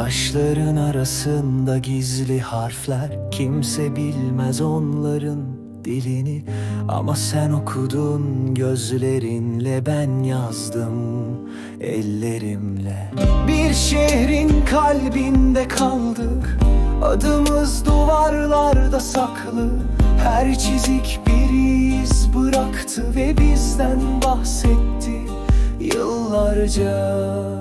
Taşların arasında gizli harfler. Kimse bilmez onların dilini. Ama sen okudun gözlerinle Ben yazdım ellerimle. Bir şehrin kalbinde kaldık. Adımız duvarlarda saklı. Her çizik bir iz bıraktı Ve bizden bahsetti yıllarca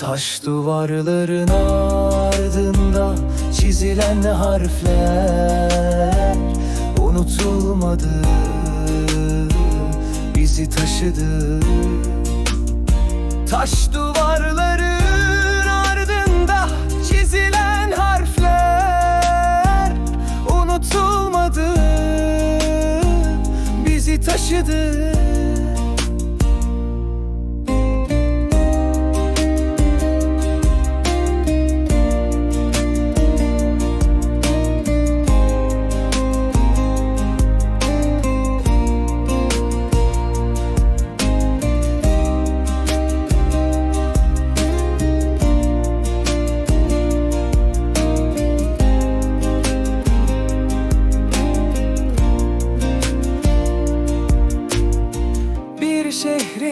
Taş duvarların ardında çizilen harfler Unutulmadı, bizi taşıdı. Taş duvarların ardında çizilen harfler Unutulmadı, bizi taşıdı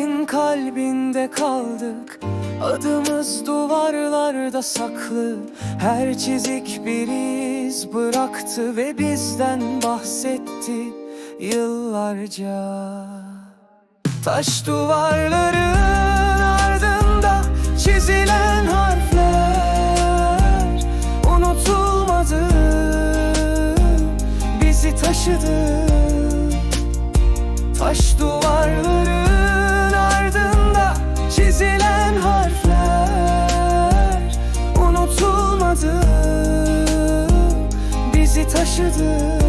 şehrin kalbinde kaldık. Adımız duvarlarda saklı. Her çizik bir iz bıraktı Ve bizden bahsetti yıllarca. Taş duvarların ardında çizilen harfler Unutulmadı, bizi taşıdı. Taş duvarların Unutulmadı, bizi taşıdı